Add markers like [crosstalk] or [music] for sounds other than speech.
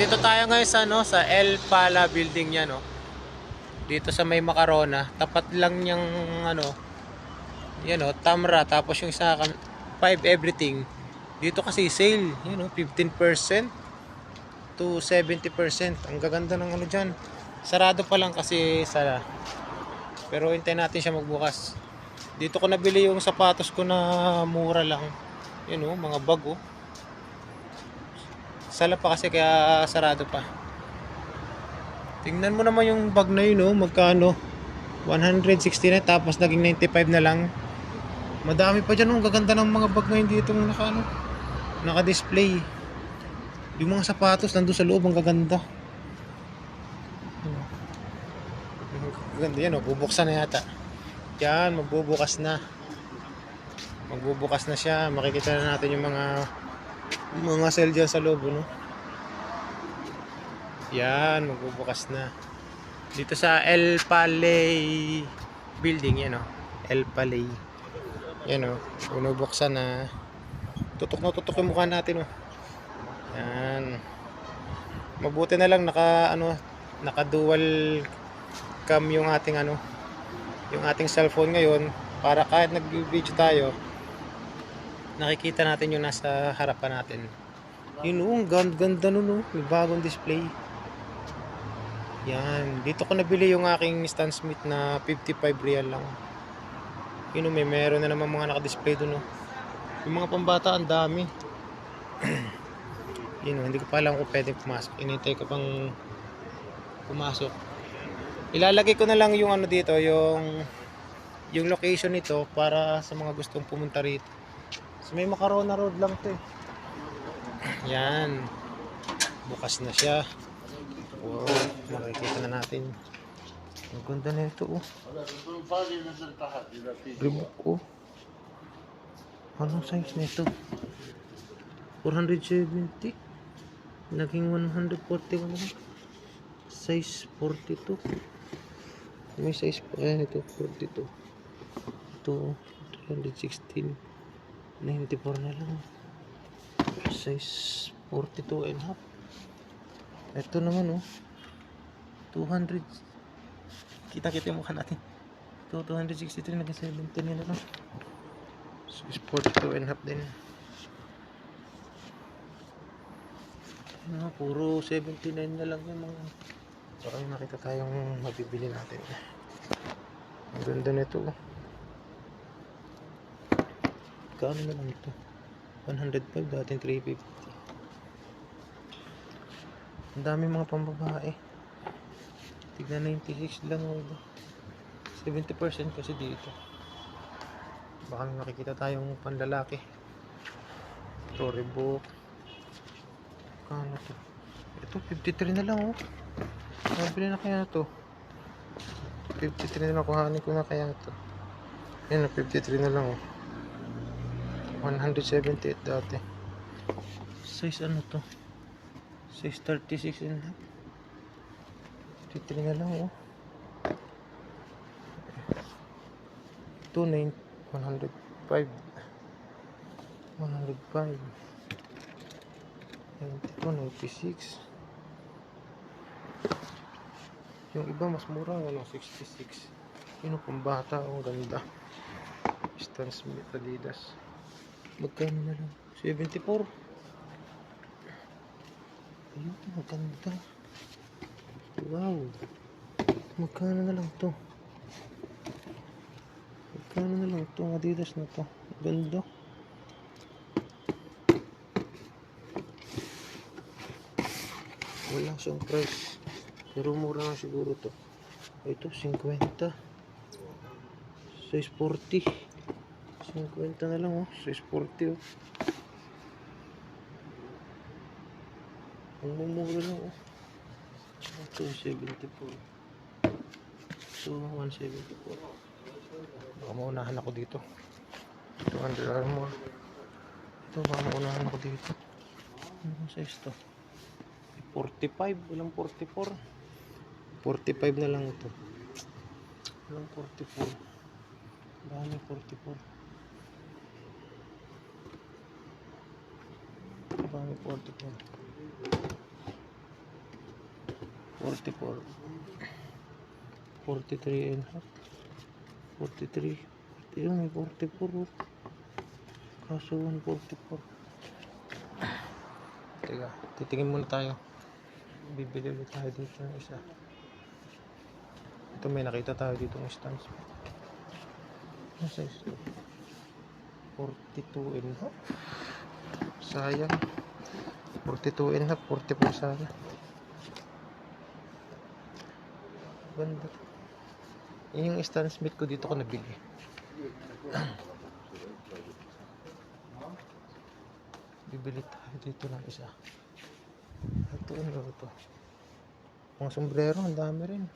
Nandito tayo ngayon sa ano, sa El Pala building niya, no. Dito sa may Macarona, tapat lang niyang ano, yan oh, Tamra tapos yung isa 5 everything. Dito kasi sale, yun oh, 15% to 70%. Ang gaganda ng ano diyan. Sarado pa lang kasi sara. Pero hintayin natin siya magbukas. Dito ko nabili yung sapatos ko na mura lang. Yun oh, mga bag oh. Sala pa kasi kaya sarado pa. Tingnan mo naman yung bag na yun oh, magkano? 169 tapos naging 95 na lang. Madami pa dyan oh, gaganda ng mga bag ngayon dito naka ano, naka-display. Yung mga sapatos nandun sa loob ang gaganda. Gaganda yan oh, bubuksan na yata. Yan, magbubukas na. Magbubukas na siya. Makikita na natin yung mga mga cell dyan sa loob, no? Yan, magbubukas na. Dito sa El Palay building, yan, oh. El Palay. Yan, oh. Binubuksan na. Tutok na tutok yung mukha natin, oh. Yan. Mabuti na lang naka, ano, naka dual cam yung ating, ano, yung ating cellphone ngayon para kahit nag-video tayo nakikita natin yung nasa harapan natin. Yun oh, ang ganda, ganda nun oh. may bagong display. Yan. Dito ko nabili yung aking Stan Smith na 55 real lang. Yun oh, may meron na naman mga naka-display dun oh. yung mga pambata ang dami. [clears throat] Yun oh, hindi ko pa alam kung pwede pumasok. Inintay ko pang pumasok. Ilalagay ko na lang yung ano dito, yung yung location nito para sa mga gustong pumunta rito. So may Macarona Road lang 'to. eh. Yan. Bukas na siya. Wow, makikita na natin. Ang ganda na ito oh. Reebok oh. Anong size nito? 470. Naging 141 na. Size 42. May size pa yan ito, 42. Ito, 316. 94 na lang. Size 42 and half. Ito naman oh. 200. Kita-kita yung mukha natin. Ito, 263 naging 70 na lang. Size 42 and half din. Ah, puro 79 na lang yung mga Baka may makita tayong mabibili natin. Ang ganda nito. oh. Kano na lang ito? 105 dating 350. Ang dami mga pambabae. Tignan 96 lang. Oh. 70% kasi dito. Baka may makikita tayong panlalaki. Ito, Reebok. Kano to? Ito, 53 na lang oh. Nabili na kaya to? 53 na lang. Kuhanin ko na kaya to. Yan, 53 na lang oh. 178 dati. Size ano to? Size 36 and half. 53 na lang oh. 29 105 105 92 96 yung iba mas mura ano 66 yun ang pambata ang ganda Stan Smith Adidas magkano na lang? 74 ayun ang ganda wow. Magkano na lang to? Magkano na lang to? Adidas na to. Ganda. Wala siyang price. Pero mura lang siguro to. Ito 50 size 40 50 na lang oh size 40 oh ang mumura lang oh ito 74 ito 174 baka ako dito ito Under Armour ito baka maunahan ako dito ano size to 45 walang 44 45 na lang ito walang 44 dami 44 dami 44 44. 43 and half. 43. Ayun, may 44. oh. Kaso 144. Teka, titingin muna tayo. Bibili ulit tayo dito ng isa. Ito may nakita tayo dito ng stance. Ano size to? 42 and half. Sayang. 42 and a half. 44 sana. Ganda. Yun yung Stan Smith ko dito ko nabili. [clears throat] Bibili tayo dito ng isa. Ito ano ito? Mga sombrero, ang dami rin.